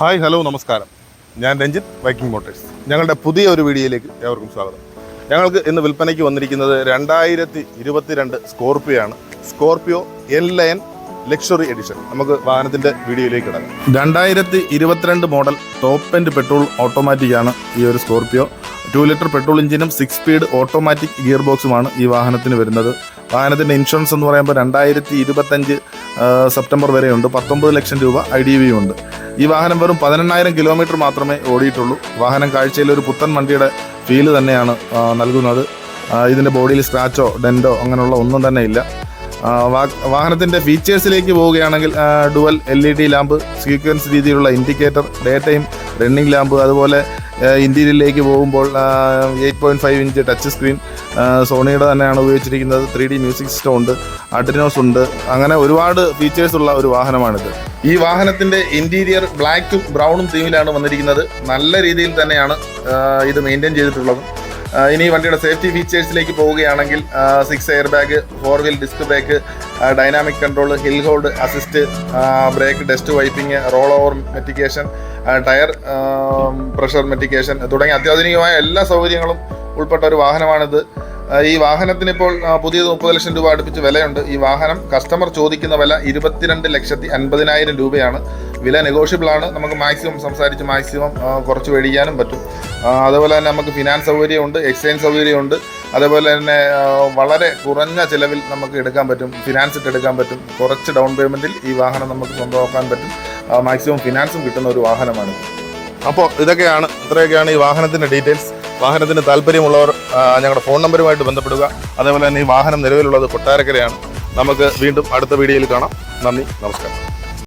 Hi hello നമസ്കാരം. ഞാൻ Ranjith Viking motors. ഞങ്ങളുടെ പുതിയ ഒരു വീഡിയോയിലേക്ക് ഏവർക്കും സ്വാഗതം. ഞങ്ങൾക്ക് ഇന്ന് വിൽപ്പനയ്ക്ക് വന്നിരിക്കുന്നത് രണ്ടായിരത്തി ഇരുപത്തിരണ്ട് സ്കോർപ്പിയോ ആണ്. Scorpio N lion luxury edition. നമുക്ക് വാഹനത്തിന്റെ വീഡിയോയിലേക്ക് കിടക്കാം. രണ്ടായിരത്തി ഇരുപത്തിരണ്ട് model top end petrol automatic ആണ് ഈ ഒരു സ്കോർപിയോ. ടു ലിറ്റർ പെട്രോൾ എഞ്ചിനും സിക്സ് സ്പീഡ് ഓട്ടോമാറ്റിക് ഗിയർ ബോക്സുമാണ് ഈ വാഹനത്തിന് വരുന്നത്. വാഹനത്തിന്റെ ഇൻഷുറൻസ് എന്ന് പറയുമ്പോൾ രണ്ടായിരത്തി ഇരുപത്തഞ്ച് സെപ്റ്റംബർ വരെയുണ്ട്. പത്തൊമ്പത് ലക്ഷം രൂപ ഐ ഡി വി ഉണ്ട്. ഈ വാഹനം വെറും പതിനെണ്ണായിരം കിലോമീറ്റർ മാത്രമേ ഓടിയിട്ടുള്ളൂ. വാഹനം കാഴ്ചയിൽ ഒരു പുത്തൻ വണ്ടിയുടെ ഫീൽ തന്നെയാണ് നൽകുന്നത്. ഇതിന്റെ ബോഡിയിൽ സ്ക്രാച്ചോ ഡെന്റോ അങ്ങനെയുള്ള ഒന്നും തന്നെ ഇല്ല. വാഹനത്തിന്റെ ഫീച്ചേഴ്സിലേക്ക് പോവുകയാണെങ്കിൽ dual L E D lamp sequence രീതിയിലുള്ള indicator day time running lamp അതുപോലെ ഇന്റീരിയലിലേക്ക് പോകുമ്പോൾ eight point five inch touch screen സോണിയുടെ തന്നെയാണ് ഉപയോഗിച്ചിരിക്കുന്നത്. ത്രീ ഡി മ്യൂസിക് സിസ്റ്റം ഉണ്ട് അഡ്രിനോസ് ഉണ്ട് അങ്ങനെ ഒരുപാട് ഫീച്ചേഴ്സ് ഉള്ള ഒരു വാഹനമാണിത്. ഈ വാഹനത്തിന്റെ ഇന്റീരിയർ ബ്ലാക്കും ബ്രൗണും തീമിലാണ് വന്നിരിക്കുന്നത്. നല്ല രീതിയിൽ തന്നെയാണ് ഇത് മെയിന്റെയിൻ ചെയ്തിട്ടുള്ളത്. ഇനി വണ്ടിയുടെ സേഫ്റ്റി ഫീച്ചേഴ്സിലേക്ക് പോവുകയാണെങ്കിൽ six air bag four wheel disc brake dynamic control hill hold assist brake dust wiping roll over mitigation tyre pressure mitigation തുടങ്ങിയ അത്യാധുനികമായ എല്ലാ സൗകര്യങ്ങളും ഉൾപ്പെട്ട ഒരു വാഹനമാണിത്. ഈ വാഹനത്തിന് ഇപ്പോൾ പുതിയത് മുപ്പത് ലക്ഷം രൂപ അടുപ്പിച്ച് വിലയുണ്ട്. ഈ വാഹനം കസ്റ്റമർ ചോദിക്കുന്ന വില ഇരുപത്തിരണ്ട് ലക്ഷത്തി അൻപതിനായിരം രൂപയാണ്. വില നെഗോഷ്യബിൾ ആണ്. നമുക്ക് മാക്സിമം സംസാരിച്ച് മാക്സിമം കുറച്ച് മേടിക്കാനും പറ്റും. അതുപോലെ തന്നെ നമുക്ക് ഫിനാൻസ് സൗകര്യമുണ്ട് എക്സ്ചേഞ്ച് സൗകര്യമുണ്ട്. അതേപോലെ തന്നെ വളരെ കുറഞ്ഞ ചിലവിൽ നമുക്ക് എടുക്കാൻ പറ്റും ഫിനാൻസ് ഇട്ട് എടുക്കാൻ പറ്റും. കുറച്ച് ഡൗൺ പേയ്മെന്റിൽ ഈ വാഹനം നമുക്ക് സ്വന്തമാക്കാൻ പറ്റും. മാക്സിമം ഫിനാൻസും കിട്ടുന്ന ഒരു വാഹനമാണ്. അപ്പോൾ ഇതൊക്കെയാണ് ഇത്രയൊക്കെയാണ് ഈ വാഹനത്തിന്റെ ഡീറ്റെയിൽസ് വാഹനത്തിന് താല്പര്യമുള്ളവർ ഞങ്ങളുടെ ഫോൺ നമ്പറുമായിട്ട് ബന്ധപ്പെടുക. അതേപോലെ തന്നെ ഈ വാഹനം നിലവിലുള്ളത് കൊട്ടാരക്കരയാണ്. നമുക്ക് വീണ്ടും അടുത്ത വീഡിയോയിൽ കാണാം. നന്ദി നമസ്കാരം.